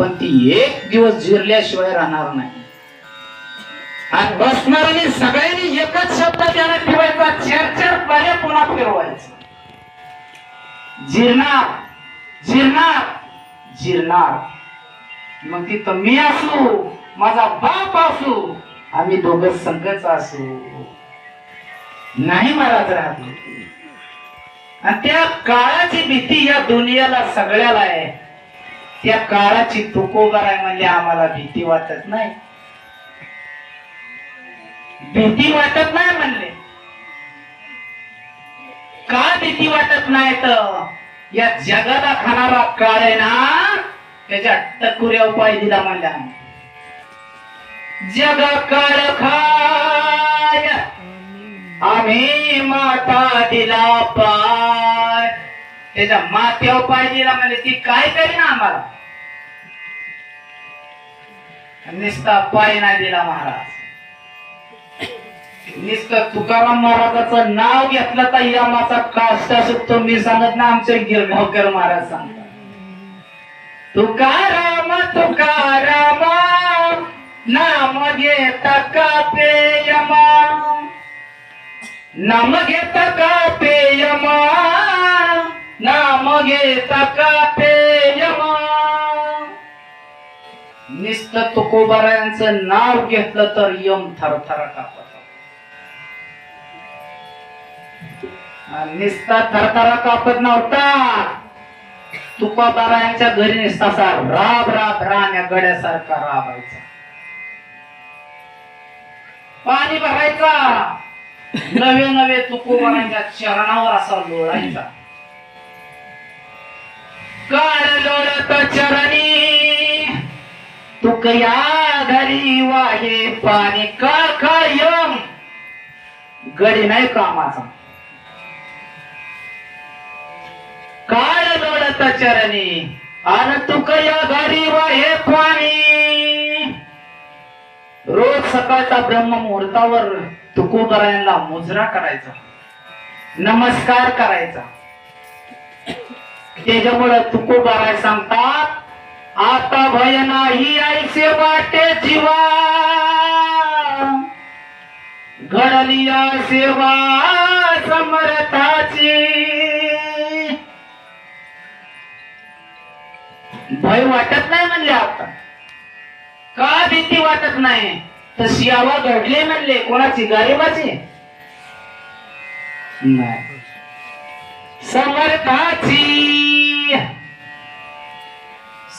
पण ती एक दिवस जिरल्याशिवाय राहणार नाही. आणि बसणाऱ्यांनी सगळ्यांनी एकच शब्द त्याला ठेवायचा चार चार पाण्या पुन्हा फिरवायचं. जिरणार जिरणार जिरणार मग तिथं मी असू माझा बाप असू आम्ही दोघं संघच असू. नाही महाराज राहत. आणि त्या काळाची भीती या दुनियाला सगळ्याला आहे. त्या काळाची तुकोबार आहे म्हणजे आम्हाला भीती वाटत नाही. भीती वाटत नाही म्हणले. का भीती वाटत नाही तर? या जगाला खाणारा काळ आहे ना त्याच्या टकुऱ्या उपाय दिला म्हणल्या जग काळ खाय. आम्ही माता दिला पाय. त्याच्या मात्या पाय दिला म्हणजे ती काय करीन आम्हाला? निस्ता पाय नाही दिला महाराज. निस्त तुकाराम महाराजाचं नाव घेतलं तर या माझा काष्ट सुटतो मी सांगत ना आमचे गिरगावकर महाराज सांगतात. तुकाराम तुकाराम नाम घेता का पेयमा नाम घेता का पेयमा नाम घेता का पेयमा नुसतं तुकोबारायांचं नाव घेतलं तर यम थरथरा कापत. निस्ता थरथरा कापत नव्हता. तुकोबारायांच्या घरी निस्तासा राब राब राण्या गड्यासारखा राबायचा. पाणी भरायचा. नवे नवे तुकोबारांच्या चरणावर असा लोळायचा. काळ लोळत तुकया घरी वाहे पाणी का कायम? गडी नाही कामाचा. काळ लोळत चरणी? आन तुक या घरी वाहे पाणी. रोज सकाळचा ब्रह्म मुहूर्तावर तुकोबरायांना मुजरा करायचा. नमस्कार करायचा. त्याच्यामुळे तुकोबराय सांगतात आता भय नाही ऐसे वाटे जीवा. घडली सेवा समर्थाची. भय वाटत नाही म्हणले आता. का भीती वाटत नाही? तर शियावा घडले म्हणले कोणाची? गरीबाची? समर्थाची.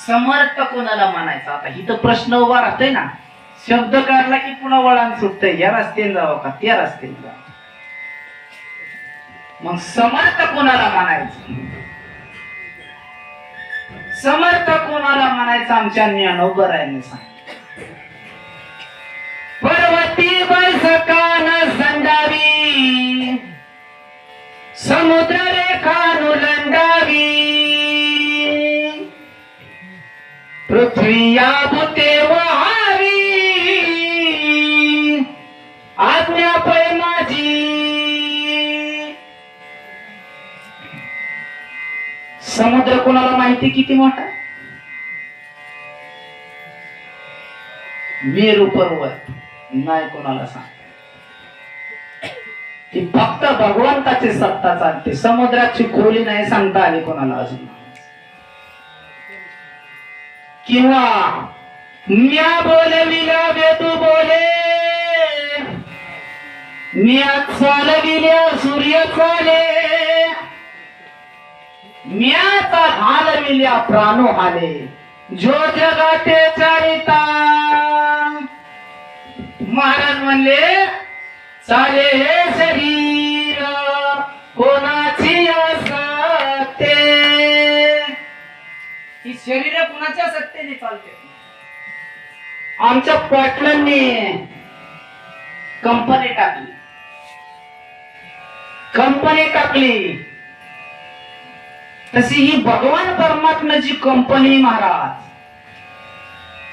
समर्थ कोणाला मानायचा आता इथं प्रश्न उभा राहतोय ना. शब्द काढला की पुन्हा वळण सुटतंय. या रस्त्याने जावं का? त्या रस्त्याने जावं मग समर्थ कोणाला मानायचं समर्थ कोणाला म्हणायचं? आमच्या ज्ञानोबरायने सांग. पर्वती बसकान संडावी. समुद्र रेखा नुलंडावी पृथ्वी या भूते वहावी आज्ञा पै माझी। समुद्र कोणाला माहिती किती मोठा? मेरू पर्वत नाही कोणाला सांग ती फक्त भगवंताची सत्ता चालते समुद्राची खोली नाही सांगता आली कोणाला अजून. किंवा म्या बोलविला वेदू बोले. म्या चालविल्या सूर्य चाले. म्याचा घालविल्या प्राणो आले जो जगाते चारिता. महाराज म्हणले चाले हे शरीर. शरीर कुणाच्या सत्तेने चालते आमच्या पाटलांनी कंपनी टाकली. कंपनी टाकली. तशी ही भगवान परमात्म्याची कंपनी महाराज.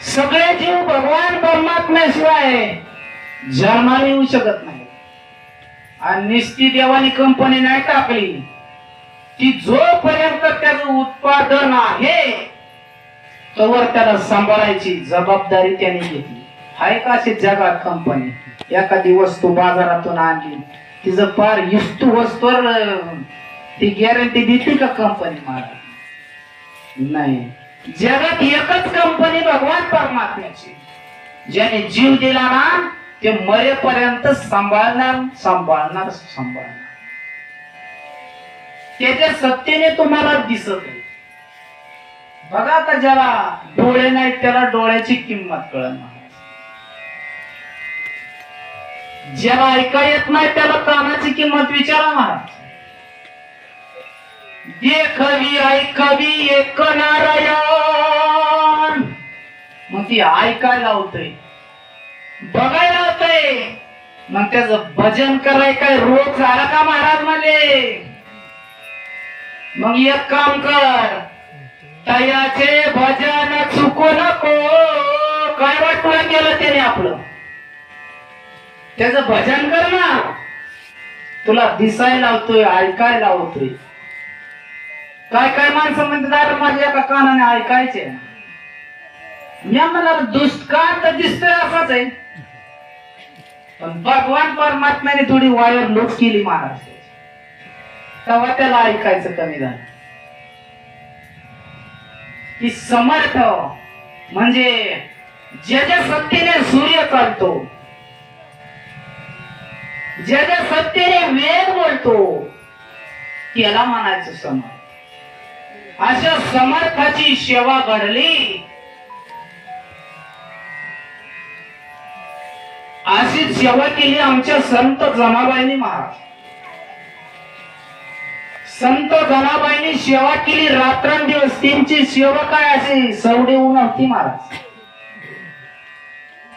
सगळे जीव भगवान परमात्म्याशिवाय जन्माला येऊ शकत नाही. आणि निस्ती देवानी कंपनी नाही टाकली. ती जोपर्यंत त्याचं उत्पादन आहे तोवर त्याला सांभाळायची जबाबदारी त्याने घेतली. हाय का अशी जगात कंपनी एखादी वस्तू बाजारातून आणली. तिचं पार युस्तू वस्तूवर ती गॅरंटी देते का कंपनी मला नाही. जगात एकच कंपनी भगवान परमात्म्याची. ज्याने जीव दिला ना ते मरेपर्यंत सांभाळणार सांभाळणार सांभाळणार. त्याच्या सत्तेने तुम्हाला दिसत आहे. बघा आता ज्याला डोळे नाहीत त्याला डोळ्याची किंमत कळणार ज्याला ऐका येत नाही त्याला कानाची किंमत विचारा महाराज देखवी ऐकवी एक नारायण. मग ती ऐकायला होतय बघायला होतय. मग त्याच भजन कराय काय रोग झाला का महाराज मले? मग एक काम कर तयाचे भजन चुकू नको. काय वाटलं केलं त्याने आपलं. त्याच भजन कर ना. तुला दिसायला लावतोय ऐकायला लावतोय. काय काय माणसं म्हणतात "अरे माझ्या एका कानाने ऐकायचे मी मला दुष्काळ तर दिसतोय असाच आहे. पण भगवान परमात्म्याने थोडी वायर लोट केली महाराज. तेव्हा त्याला ऐकायचं कमी झालं. की समर्थ म्हणजे ज्याच्या सत्तेने सूर्य करतो ज्याच्या सत्तेने वेद बोलतो. त्याला म्हणायचं समर्थ. अशा समर्थाची सेवा घडली. अशी सेवा केली आमच्या संत जमाबाईंनी महाराज. संत जनाबाईंनी सेवा केली. रात्रंदिवस त्यांची सेवा काय असे सवडे होऊन नव्हती महाराज